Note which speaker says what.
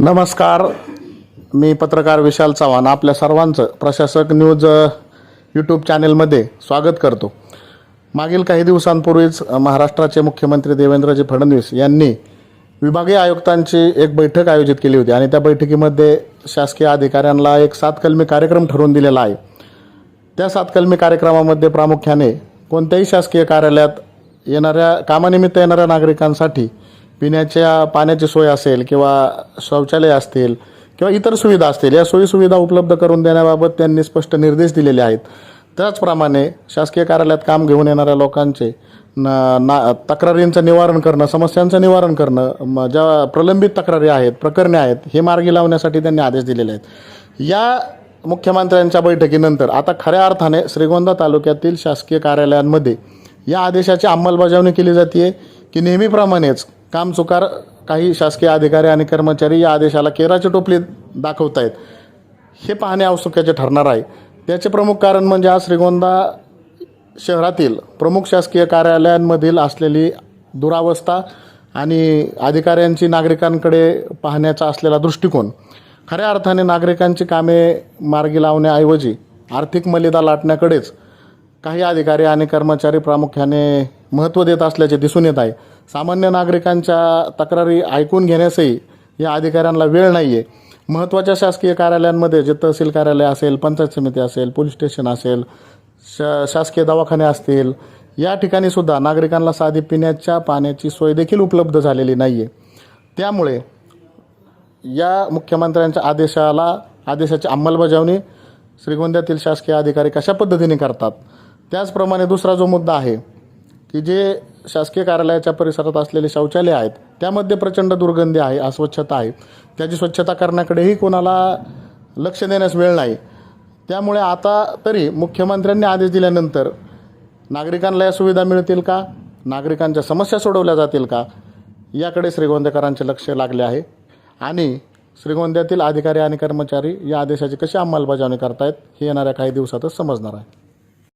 Speaker 1: नमस्कार. मी पत्रकार विशाल चव्हाण आपल्या सर्वांचं प्रशासक न्यूज यूट्यूब चॅनेलमध्ये स्वागत करतो. मागील काही दिवसांपूर्वीच महाराष्ट्राचे मुख्यमंत्री देवेंद्रजी फडणवीस यांनी विभागीय आयुक्तांची एक बैठक आयोजित केली होती आणि त्या बैठकीमध्ये शासकीय अधिकाऱ्यांना एक सातकलमी कार्यक्रम ठरवून दिलेला आहे. त्या सातकलमी कार्यक्रमामध्ये प्रामुख्याने कोणत्याही शासकीय कार्यालयात येणाऱ्या कामानिमित्त येणाऱ्या नागरिकांसाठी पिण्याच्या पाण्याची सोय असेल किंवा शौचालय असतील किंवा इतर सुविधा असतील या सोयीसुविधा उपलब्ध करून देण्याबाबत त्यांनी स्पष्ट निर्देश दिलेले आहेत. त्याचप्रमाणे शासकीय कार्यालयात काम घेऊन येणाऱ्या लोकांचे न ना तक्रारींचं निवारण करणं समस्यांचं निवारण करणं ज्या प्रलंबित तक्रारी आहेत प्रकरणे आहेत हे मार्गी लावण्यासाठी त्यांनी आदेश दिलेले आहेत. या मुख्यमंत्र्यांच्या बैठकीनंतर आता खऱ्या अर्थाने श्रीगोंदा तालुक्यातील शासकीय कार्यालयांमध्ये या आदेशाची अंमलबजावणी केली जाते की नेहमीप्रमाणेच कामचुकार काही शासकीय अधिकारी आणि कर्मचारी या आदेशाला केराची टोपलीत दाखवत आहेत हे पाहणे औत्सुक्याचे ठरणार आहे. त्याचे प्रमुख कारण म्हणजे आज श्रीगोंदा शहरातील प्रमुख शासकीय कार्यालयांमधील असलेली दुरावस्था आणि अधिकाऱ्यांची नागरिकांकडे पाहण्याचा असलेला दृष्टिकोन. खऱ्या अर्थाने नागरिकांची कामे मार्गी लावण्याऐवजी आर्थिक मलिदा लाटण्याकडेच काही अधिकारी आणि कर्मचारी प्रामुख्याने महत्त्व देत असल्याचे दिसून येत आहे. सामान्य नागरिकांच्या तक्रारी ऐकून घेण्यासही या अधिकाऱ्यांना वेळ नाही आहे महत्त्वाच्या शासकीय कार्यालयांमध्ये जे तहसील कार्यालय असेल पंचायत समिती असेल पोलीस स्टेशन असेल श शासकीय दवाखाने असतील या ठिकाणी सुद्धा नागरिकांना साधी पिण्याच्या पाण्याची सोय देखील उपलब्ध झालेली नाही आहे त्यामुळे या मुख्यमंत्र्यांच्या आदेशाला आदेशाची अंमलबजावणी श्रीगोंद्यातील शासकीय अधिकारी कशा पद्धतीने करतात? त्याचप्रमाणे दुसरा जो मुद्दा आहे की जे शासकीय कार्यालयाच्या परिसरात असलेले शौचालय आहेत त्यामध्ये प्रचंड दुर्गंधी आहे अस्वच्छता आहे. त्याची स्वच्छता करण्याकडेही कोणाला लक्ष देण्यास वेळ नाही. त्यामुळे आता तरी मुख्यमंत्र्यांनी आदेश दिल्यानंतर नागरिकांना या सुविधा मिळतील का? नागरिकांच्या समस्या सोडवल्या जातील का? याकडे श्रीगोंदेकरांचे लक्ष लागले आहे. आणि श्रीगोंद्यातील अधिकारी आणि कर्मचारी या आदेशाची कशी अंमलबजावणी करतायत हे येणाऱ्या काही दिवसातच समजणार आहे.